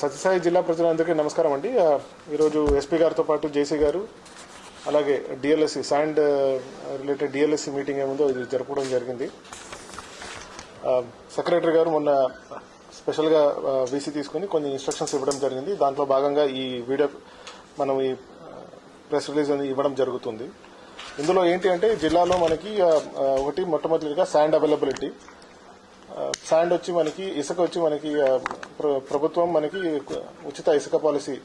సత్యసాయి జిల్లా ప్రజలందరికీ నమస్కారం అండి. ఈరోజు ఎస్పీ గారితో పాటు జేసీ గారు అలాగే DLSC sand related DLSC meeting ఏముందో ఇది జరపడం జరిగింది. సెక్రటరీ గారు మొన్న స్పెషల్గా వీసీ తీసుకుని కొన్ని ఇన్స్ట్రక్షన్స్ ఇవ్వడం జరిగింది. దాంట్లో భాగంగా ఈ వీడియో మనం ఈ ప్రెస్ రిలీజ్ ఇవ్వడం జరుగుతుంది. ఇందులో ఏంటి అంటే జిల్లాలో మనకి ఒకటి మొట్టమొదటిగా శాండ్ అవైలబిలిటీ. శాండ్ వచ్చి మనకి ఇసుక వచ్చి మనకి ప్రభుత్వం మనకి ఉచిత ఇసుక పాలసీ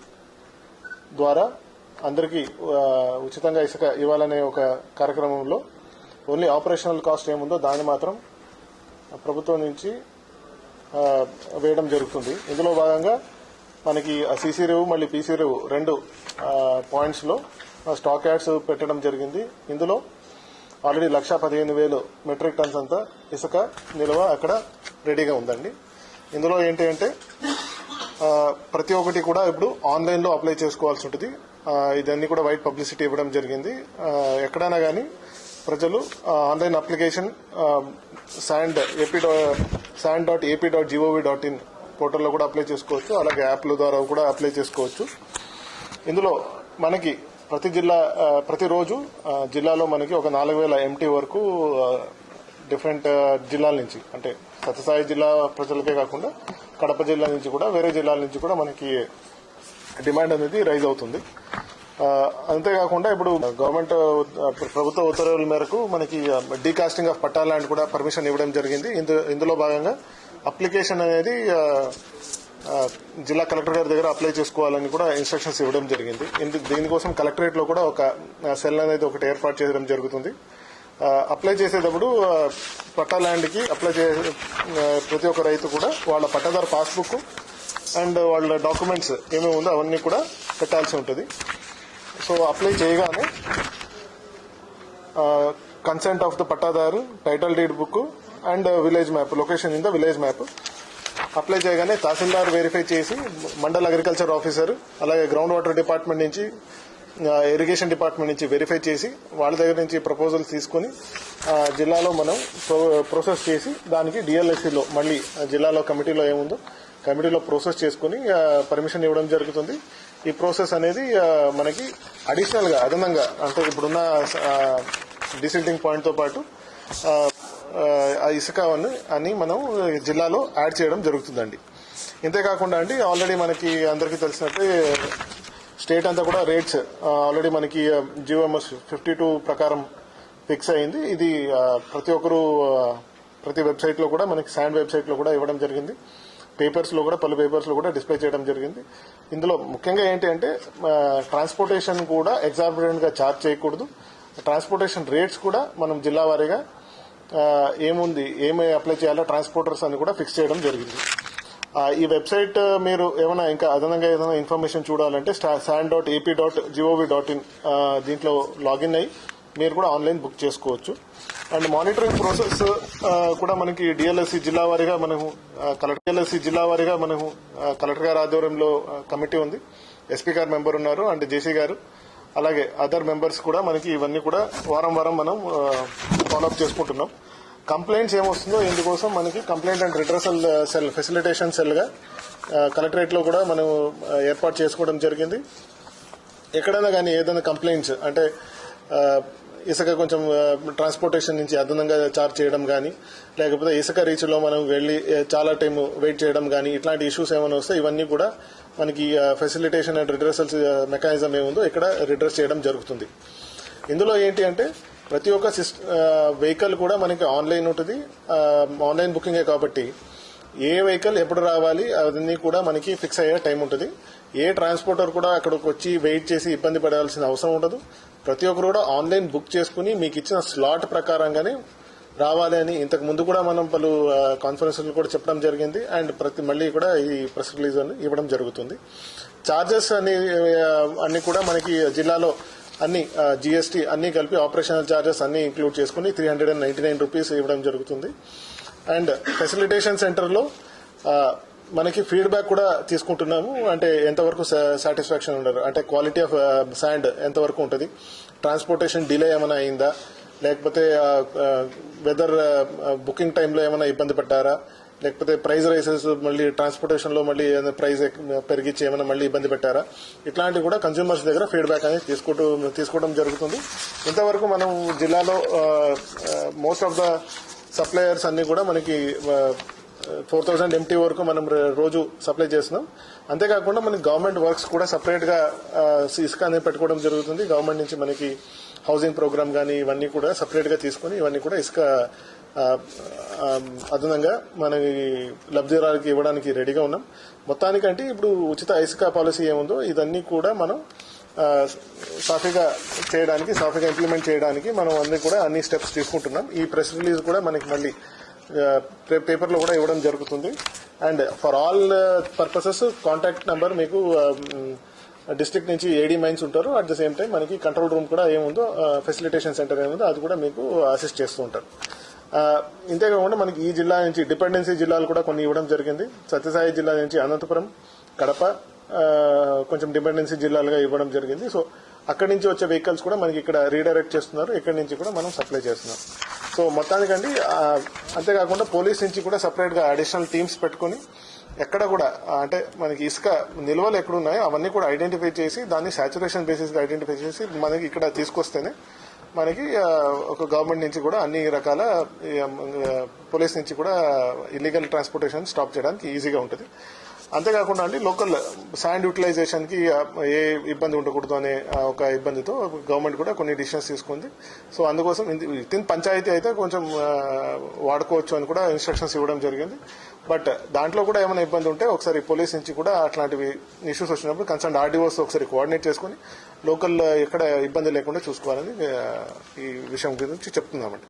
ద్వారా అందరికీ ఉచితంగా ఇసుక ఇవ్వాలనే ఒక కార్యక్రమంలో ఓన్లీ ఆపరేషనల్ కాస్ట్ ఏముందో దాన్ని మాత్రం ప్రభుత్వం నుంచి వేయడం జరుగుతుంది. ఇందులో భాగంగా మనకి సీసీ రేవు మళ్ళీ పీసీ రేవు రెండు పాయింట్స్లో స్టాక్ యాడ్స్ పెట్టడం జరిగింది. ఇందులో ఆల్రెడీ లక్ష పదిహేను వేలు మెట్రిక్ టన్స్ అంతా ఇసుక నిల్వ అక్కడ రెడీగా ఉందండి. ఇందులో ఏంటి అంటే ప్రతి ఒక్కటి కూడా ఇప్పుడు ఆన్లైన్లో అప్లై చేసుకోవాల్సి ఉంటుంది. ఇదన్నీ కూడా వైట్ పబ్లిసిటీ ఇవ్వడం జరిగింది. ఎక్కడైనా కానీ ప్రజలు online application sand AP sand dot AP dot GOV dot in పోర్టల్లో కూడా అప్లై చేసుకోవచ్చు. అలాగే యాప్ల ద్వారా కూడా అప్లై చేసుకోవచ్చు. ఇందులో మనకి ప్రతి జిల్లా ప్రతిరోజు జిల్లాలో మనకి ఒక నాలుగు వేల ఎంటీ వరకు డిఫరెంట్ జిల్లాల నుంచి అంటే సత్యసాయి జిల్లా ప్రజలకే కాకుండా కడప జిల్లా నుంచి కూడా వేరే జిల్లాల నుంచి కూడా మనకి డిమాండ్ అనేది రైజ్ అవుతుంది. అంతేకాకుండా ఇప్పుడు గవర్నమెంట్ ప్రభుత్వ ఉత్తర్వుల మేరకు మనకి డీకాస్టింగ్ ఆఫ్ పట్టా ల్యాండ్ కూడా పర్మిషన్ ఇవ్వడం జరిగింది. ఇందు- ఇందులో భాగంగా అప్లికేషన్ అనేది జిల్లా కలెక్టర్ గారి దగ్గర అప్లై చేసుకోవాలని కూడా ఇన్స్ట్రక్షన్స్ ఇవ్వడం జరిగింది. దీనికోసం కలెక్టరేట్లో కూడా ఒక సెల్ అనేది ఒకటి ఏర్పాటు చేయడం జరుగుతుంది. అప్లై చేసేటప్పుడు పట్టా ల్యాండ్కి అప్లై చేసే ప్రతి ఒక్క రైతు కూడా వాళ్ళ పట్టాదారు పాస్బుక్ అండ్ వాళ్ళ డాక్యుమెంట్స్ ఏమేమి ఉందో అవన్నీ కూడా పెట్టాల్సి ఉంటుంది. సో అప్లై చేయగానే కన్సెంట్ ఆఫ్ ద పట్టాదారు title deed book and village map location in the village map apply చేయగానే తహసీల్దార్ వెరిఫై చేసి మండల్ అగ్రికల్చర్ ఆఫీసర్ అలాగే గ్రౌండ్ వాటర్ డిపార్ట్మెంట్ నుంచి ఇరిగేషన్ డిపార్ట్మెంట్ నుంచి వెరిఫై చేసి వాళ్ళ దగ్గర నుంచి ప్రపోజల్స్ తీసుకుని జిల్లాలో మనం ప్రో- చేసి దానికి డిఎల్ఎస్సిలో మళ్ళీ జిల్లాలో కమిటీలో ఏముందో కమిటీలో ప్రాసెస్ చేసుకుని పర్మిషన్ ఇవ్వడం జరుగుతుంది. ఈ ప్రాసెస్ అనేది మనకి అడిషనల్గా అదనంగా అంటే ఇప్పుడున్న డిసిల్టింగ్ పాయింట్తో పాటు ఆ, ఇసుక అని మనం జిల్లాలో యాడ్ చేయడం జరుగుతుందండి. ఇంతేకాకుండా అండి ఆల్రెడీ మనకి అందరికీ తెలిసినట్టే స్టేట్ అంతా కూడా రేట్స్ ఆల్రెడీ మనకి జియోఎంఎస్ ఫిఫ్టీ టూ ప్రకారం ఫిక్స్ అయింది. ఇది ప్రతి ఒక్కరు ప్రతి వెబ్సైట్లో కూడా మనకి శాండ్ వెబ్సైట్లో కూడా ఇవ్వడం జరిగింది. పేపర్స్లో కూడా పలు పేపర్స్లో కూడా డిస్ప్లే చేయడం జరిగింది. ఇందులో ముఖ్యంగా ఏంటి అంటే ట్రాన్స్పోర్టేషన్ కూడా ఎగ్జాబిటెంట్గా ఛార్జ్ చేయకూడదు. ట్రాన్స్పోర్టేషన్ రేట్స్ కూడా మనం జిల్లా వారీగా ఏముంది? ఏమి అప్లై చేయాలో ట్రాన్స్పోర్టర్స్ అని కూడా ఫిక్స్ చేయడం జరిగింది. ఈ వెబ్సైట్ మీరు ఏమైనా ఇంకా అదనంగా ఏదైనా ఇన్ఫర్మేషన్ చూడాలంటే sand dot AP dot GOV dot in దీంట్లో లాగిన్ అయ్యి మీరు కూడా ఆన్లైన్ బుక్ చేసుకోవచ్చు. అండ్ మానిటరింగ్ ప్రాసెస్ కూడా మనకి డిఎల్ఎస్సి జిల్లా వారీగా మనము కలెక్టర్ డిఎల్ఎస్సి జిల్లా వారీగా మనము కలెక్టర్ గారి ఆధ్వర్యంలో కమిటీ ఉంది. ఎస్పీ గారు మెంబర్ ఉన్నారు. అండ్ జేసీ గారు. అలాగే అదర్ మెంబర్స్ కూడా మనకి ఇవన్నీ కూడా వారం వారం మనం ఫాలోఅప్ చేసుకుంటున్నాం. కంప్లైంట్స్ ఏమొస్తుందో ఇందుకోసం మనకి complaint and redressal cell facilitation సెల్గా కలెక్టరేట్లో కూడా మనం ఏర్పాటు చేసుకోవడం జరిగింది. ఎక్కడైనా కానీ ఏదైనా కంప్లైంట్స్ అంటే ఇసుక కొంచెం ట్రాన్స్పోర్టేషన్ నుంచి అదనంగా చార్జ్ చేయడం కానీ లేకపోతే ఇసుక రీచ్లో మనం వెళ్ళి చాలా టైం వెయిట్ చేయడం కానీ ఇట్లాంటి ఇష్యూస్ ఏమైనా వస్తే ఇవన్నీ కూడా మనకి ఫెసిలిటేషన్ అండ్ రిడ్రసల్స్ మెకానిజం ఏముందో ఇక్కడ రిడ్రెస్ చేయడం జరుగుతుంది. ఇందులో ఏంటి అంటే ప్రతి ఒక్క వెహికల్ కూడా మనకి ఆన్లైన్ ఉంటుంది. ఆన్లైన్ బుకింగే కాబట్టి ఏ వెహికల్ ఎప్పుడు రావాలి అవన్నీ కూడా మనకి ఫిక్స్ అయ్యే టైం ఉంటుంది. ఏ ట్రాన్స్పోర్టర్ కూడా అక్కడికి వచ్చి వెయిట్ చేసి ఇబ్బంది పడాల్సిన అవసరం ఉండదు. ప్రతి ఒక్కరు కూడా ఆన్లైన్ బుక్ చేసుకుని మీకు ఇచ్చిన స్లాట్ ప్రకారంగానే రావాలి అని ఇంతకు ముందు కూడా మనం పలు కాన్ఫరెన్స్లు కూడా చెప్పడం జరిగింది. అండ్ ప్రతి మళ్ళీ కూడా ఈ ప్రెస్ రిలీజ్ అని ఇవ్వడం జరుగుతుంది. చార్జెస్ అన్ని అన్ని కూడా మనకి జిల్లాలో అన్ని జిఎస్టీ అన్ని కలిపి ఆపరేషనల్ చార్జెస్ అన్ని ఇంక్లూడ్ చేసుకుని three hundred and ninety nine rupees ఇవ్వడం జరుగుతుంది. అండ్ ఫెసిలిటేషన్ సెంటర్లో మనకి ఫీడ్బ్యాక్ కూడా తీసుకుంటున్నాము. అంటే ఎంతవరకు సాటిస్ఫాక్షన్ ఉండరు అంటే క్వాలిటీ ఆఫ్ శాండ్ ఎంతవరకు ఉంటుంది? ట్రాన్స్పోర్టేషన్ డిలే ఏమైనా అయిందా? లేకపోతే వెదర్ బుకింగ్ టైంలో ఏమైనా ఇబ్బంది పడ్డారా? లేకపోతే ప్రైస్ రైసెస్ మళ్ళీ ట్రాన్స్పోర్టేషన్లో మళ్ళీ ఏమైనా ప్రైస్ పెరిగించి ఏమైనా మళ్ళీ ఇబ్బంది పెట్టారా ఇట్లాంటివి కూడా కన్స్యూమర్స్ దగ్గర ఫీడ్బ్యాక్ అనేది తీసుకుంటూ తీసుకోవడం జరుగుతుంది. ఇంతవరకు మనం జిల్లాలో మోస్ట్ ఆఫ్ ద సప్లయర్స్ అన్ని కూడా మనకి uh, ఫోర్ థౌసండ్ ఎంటీ వరకు మనం రోజు సప్లై చేస్తున్నాం. అంతేకాకుండా మనకి గవర్నమెంట్ వర్క్స్ కూడా సపరేట్గా ఇసుక అనేది పెట్టుకోవడం జరుగుతుంది. గవర్నమెంట్ నుంచి మనకి హౌసింగ్ ప్రోగ్రామ్ కానీ ఇవన్నీ కూడా సపరేట్గా తీసుకొని ఇవన్నీ కూడా ఇసుక అదనంగా మనకి లబ్ధిదారులకు ఇవ్వడానికి రెడీగా ఉన్నాం. మొత్తానికంటే ఇప్పుడు ఉచిత ఇసుక పాలసీ ఏముందో ఇదన్నీ కూడా మనం సాఫీగా చేయడానికి సాఫీగా ఇంప్లిమెంట్ చేయడానికి మనం అన్ని కూడా అన్ని స్టెప్స్ తీసుకుంటున్నాం. ఈ ప్రెస్ రిలీజ్ కూడా మనకి మళ్ళీ పేపర్లో కూడా ఇవ్వడం జరుగుతుంది. And for all purposes contact number మీకు డిస్ట్రిక్ట్ నుంచి ఏడీ మైన్స్ ఉంటారు. అట్ ద సేమ్ టైం మనకి కంట్రోల్ రూమ్ కూడా ఏముందో ఫెసిలిటేషన్ సెంటర్ ఏముందో అది కూడా మీకు అసిస్ట్ చేస్తూ ఉంటారు. ఇంతేకాకుండా మనకి ఈ జిల్లా నుంచి డిపెండెన్సీ జిల్లాలు కూడా కొన్ని ఇవ్వడం జరిగింది. సత్యసాయి జిల్లా నుంచి అనంతపురం కడప కొంచెం డిపెండెన్సీ జిల్లాలుగా ఇవ్వడం జరిగింది. సో అక్కడి నుంచి వచ్చే వెహికల్స్ కూడా మనకి ఇక్కడ రీడైరెక్ట్ చేస్తున్నారు. ఇక్కడి నుంచి కూడా మనం సప్లై చేస్తున్నాం. సో మొత్తానికండి అంతేకాకుండా పోలీస్ నుంచి కూడా సపరేట్గా అడిషనల్ టీమ్స్ పెట్టుకుని ఎక్కడ కూడా అంటే మనకి ఇసుక నిల్వలు ఎక్కడున్నాయో అవన్నీ కూడా ఐడెంటిఫై చేసి దాన్ని సాచురేషన్ బేసిస్గా ఐడెంటిఫై చేసి మనకి ఇక్కడ తీసుకొస్తేనే మనకి ఒక గవర్నమెంట్ నుంచి కూడా అన్ని రకాల పోలీస్ నుంచి కూడా ఇల్లీగల్ ట్రాన్స్పోర్టేషన్ స్టాప్ చేయడానికి ఈజీగా ఉంటుంది. అంతేకాకుండా అండి లోకల్ శాండ్ యూటిలైజేషన్కి ఏ ఇబ్బంది ఉండకూడదు అనే ఒక ఇబ్బందితో గవర్నమెంట్ కూడా కొన్ని డిసిషన్స్ తీసుకుంది. సో అందుకోసం ఇన్ పంచాయతీ అయితే కొంచెం వాడుకోవచ్చు అని కూడా ఇన్స్ట్రక్షన్స్ ఇవ్వడం జరిగింది. బట్ దాంట్లో కూడా ఏమైనా ఇబ్బంది ఉంటే ఒకసారి పోలీస్ నుంచి కూడా అట్లాంటివి ఇష్యూస్ వచ్చినప్పుడు కన్సర్న్ ఆర్డీఓస్ ఒకసారి కోఆర్డినేట్ చేసుకుని లోకల్ ఎక్కడ ఇబ్బంది లేకుండా చూసుకోవాలని ఈ విషయం గురించి చెప్తున్నామండి.